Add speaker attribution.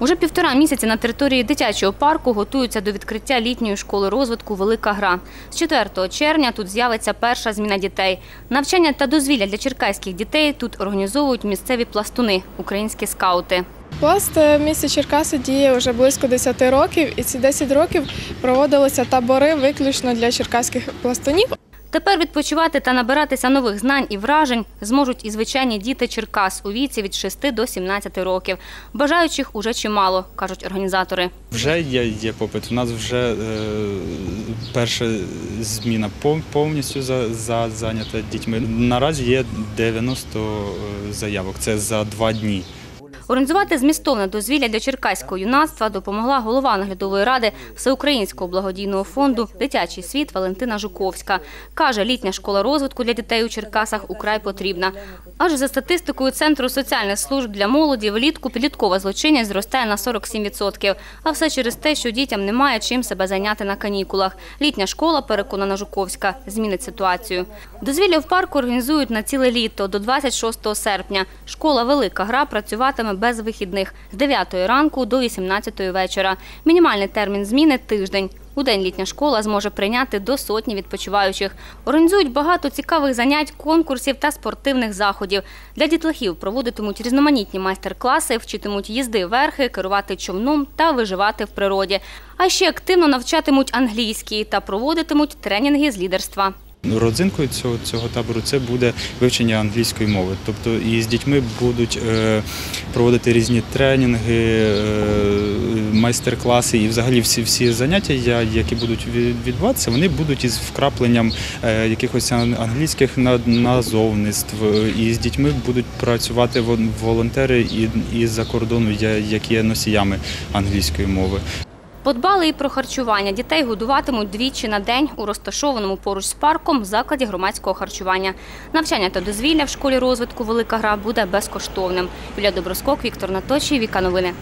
Speaker 1: Уже півтора місяці на території дитячого парку готуються до відкриття літньої школи розвитку Велика гра. З 4 червня тут з'явиться перша зміна дітей. Навчання та дозвілля для черкаських дітей тут організовують місцеві пластуни, українські скаути.
Speaker 2: Пласт в місті Черкаси діє вже близько 10 років, і ці 10 років проводилися табори виключно для черкаських пластунів.
Speaker 1: Тепер відпочивати та набиратися нових знань і вражень зможуть і звичайні діти Черкас у віці від 6 до 17 років. Бажаючих уже чимало, кажуть організатори.
Speaker 3: Вже є, є попит. У нас вже е, перша зміна пов- повністю за, за, зайнята дітьми. Наразі є 90 заявок. Це за два дні.
Speaker 1: Організувати змістовне дозвілля для черкаського юнацтва допомогла голова наглядової ради Всеукраїнського благодійного фонду Дитячий світ Валентина Жуковська. Каже, літня школа розвитку для дітей у Черкасах украй потрібна. Адже за статистикою Центру соціальних служб для молоді влітку підліткова злочинність зростає на 47%. А все через те, що дітям немає чим себе зайняти на канікулах. Літня школа, переконана Жуковська, змінить ситуацію. Дозвілля в парку організують на ціле літо до 26 серпня. Школа «Велика гра» працюватиме без вихідних з 9 ранку до 18 вечора. Мінімальний термін зміни – тиждень. У день літня школа зможе прийняти до сотні відпочиваючих. Організують багато цікавих занять, конкурсів та спортивних заходів. Для дітлахів проводитимуть різноманітні майстер-класи, вчитимуть їзди верхи, керувати човном та виживати в природі. А ще активно навчатимуть англійський та проводитимуть тренінги з лідерства.
Speaker 3: Родзинкою цього, цього табору це буде вивчення англійської мови. Тобто і з дітьми будуть е, проводити різні тренінги, е, майстер-класи і взагалі всі, всі заняття, які будуть від- відбуватися, вони будуть із вкрапленням е, якихось англійських на- назовництв. І з дітьми будуть працювати волонтери і, і за кордону, які є носіями англійської мови.
Speaker 1: Подбали і про харчування. Дітей годуватимуть двічі на день у розташованому поруч з парком закладі громадського харчування. Навчання та дозвілля в школі розвитку Велика гра буде безкоштовним. Юлія Доброскок, Віктор Наточій, Віка Новини.